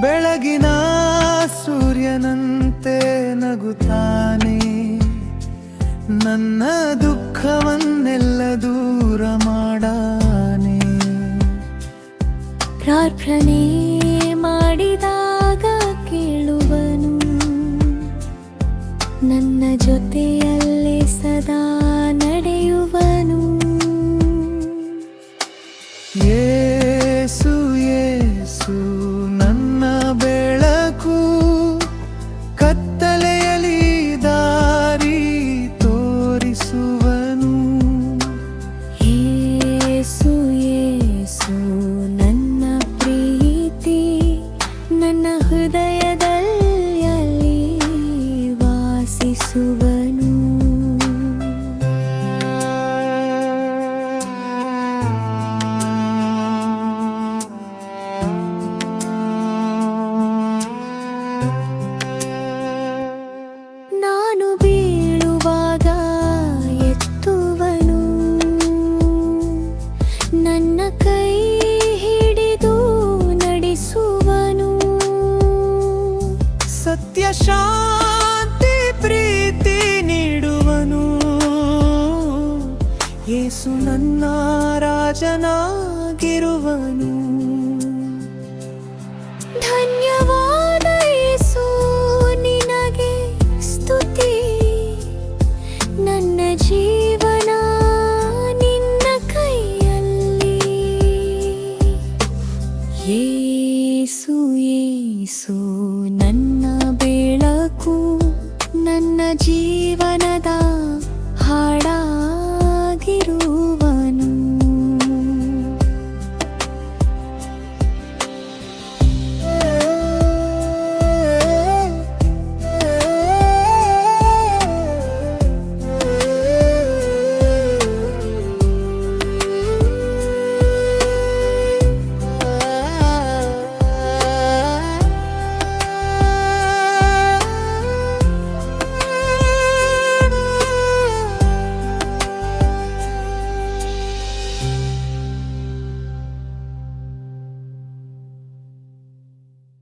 ಬೆಳಗಿನ ಸೂರ್ಯನಂತೆ ನಗುತ್ತಾನೆ. ನನ್ನ ದುಃಖವನ್ನೆಲ್ಲ ದೂರ ಮಾಡಾನೆ. ಪ್ರಾರ್ಥನೆ ಮಾಡಿದಾಗ ಕೇಳುವನು. ನನ್ನ ಜೊತೆಯಲ್ಲೇ ಸದಾನ ಸತ್ಯ ಶಾಂತಿ ಪ್ರೀತಿ ನೀಡುವನು. ಯೇಸು ನನ್ನ ರಾಜನಾಗಿರುವನು. ಧನ್ಯವಾದ ಯೇಸು ನಿನಗೆ ಸ್ತುತಿ. ನನ್ನ ಜೀವನ ನಿನ್ನ ಕೈಯಲ್ಲಿ. ಯೇಸು ಯೇಸು ನನ್ನ ಕು ನನ್ನ ಜೀವನ.